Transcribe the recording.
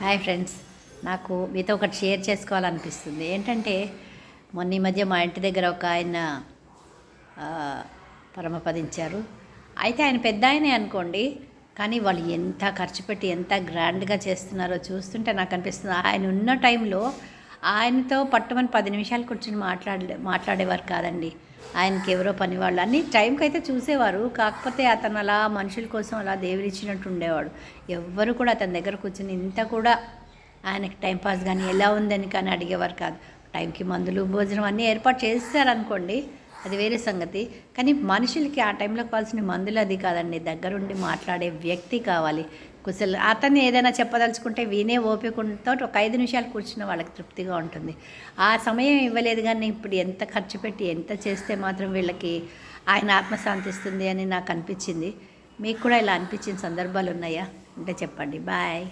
Hi friends. నాకు మీతో ఒకటి షేర్ చేసుకోవాలనిపిస్తుంది. ఏంటంటే మొన్న ఈ మధ్య మా ఇంటి దగ్గర ఒక ఆయన పరమపదించారు. అయితే ఆయన పెద్ద ఆయనే అనుకోండి కానీ వాళ్ళు ఎంత ఖర్చు పెట్టి ఎంత గ్రాండ్గా చేస్తున్నారో చూస్తుంటే నాకు అనిపిస్తుంది. ఆయన ఉన్న టైంలో ఆయనతో పట్టుమని పది నిమిషాలు కూర్చొని మాట్లాడే మాట్లాడేవారు కాదండి. ఆయనకి ఎవరో పని వాళ్ళు అన్ని టైంకి అయితే చూసేవారు. కాకపోతే అతను అలా మనుషుల కోసం అలా దేవుడిచ్చినట్టు ఉండేవాడు. ఎవ్వరు కూడా అతని దగ్గర కూర్చొని ఇంత కూడా ఆయనకి టైంపాస్ కానీ ఎలా ఉందని కానీ అడిగేవారు కాదు. టైంకి మందులు భోజనం అన్నీ ఏర్పాటు చేస్తారనుకోండి అది వేరే సంగతి. కానీ మనుషులకి ఆ టైంలో కావాల్సిన మందులు అది కాదండి. దగ్గరుండి మాట్లాడే వ్యక్తి కావాలి. కుశల అతన్ని ఏదైనా చెప్పదలుచుకుంటే వినే ఓపికతో ఒక ఐదు నిమిషాలు కూర్చున్న వాళ్ళకి తృప్తిగా ఉంటుంది. ఆ సమయం ఇవ్వలేదు కానీ ఇప్పుడు ఎంత ఖర్చు పెట్టి ఎంత చేస్తే మాత్రం వీళ్ళకి ఆయన ఆత్మశాంతిస్తుంది అని నాకు అనిపించింది. మీకు కూడా ఇలా అనిపించిన సందర్భాలు ఉన్నాయా? అంటే చెప్పండి. బాయ్.